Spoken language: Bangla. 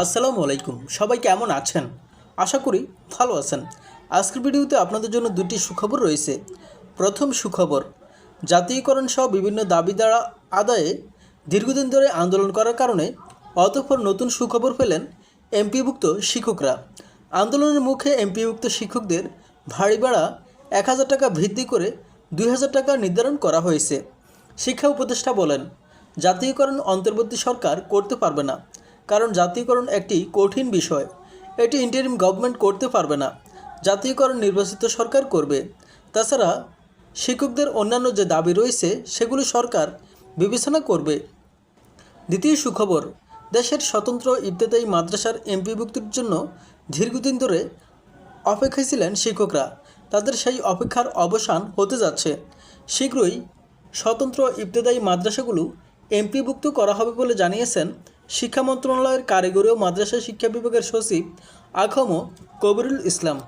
আসসালামু আলাইকুম। সবাই কেমন আছেন? আশা করি ভালো আছেন। আজকের ভিডিওতে আপনাদের জন্য দুটি সুখবর রয়েছে। প্রথম সুখবর, জাতীয়করণ সহ বিভিন্ন দাবি দ্বারা আদায়ে দীর্ঘদিন ধরে আন্দোলন করার কারণে অতঃপর নতুন সুখবর পেলেন এমপিভুক্ত শিক্ষকরা। আন্দোলনের মুখে এমপিভুক্ত শিক্ষকদের ভাড়ি ভাড়া এক হাজার টাকা বৃদ্ধি করে দুই হাজার টাকা নির্ধারণ করা হয়েছে। শিক্ষা উপদেষ্টা বলেন, জাতীয়করণ অন্তর্বর্তী সরকার করতে পারবে না। কারণ জাতীয়করণ একটি কঠিন বিষয়। এটি ইন্টারিম গভর্নমেন্ট করতে পারবে না। জাতীয়করণ নির্বাচিত সরকার করবে। তাছাড়া শিক্ষকদের অন্যান্য যে দাবি রয়েছে, সেগুলো সরকার বিবেচনা করবে। দ্বিতীয় সুখবর, দেশের স্বতন্ত্র ইবতেদায়ী মাদ্রাসার এমপিভুক্তির জন্য দীর্ঘদিন ধরে অপেক্ষায় ছিলেন শিক্ষকরা। তাদের সেই অপেক্ষার অবসান হতে যাচ্ছে। শীঘ্রই স্বতন্ত্র ইবতেদায়ী মাদ্রাসাগুলো এমপিভুক্ত করা হবে বলে জানিয়েছেন শিক্ষা মন্ত্রণালয়ের কারিগরি ও মাদ্রাসা শিক্ষা বিভাগের সচিব আখম কবিরুল ইসলাম।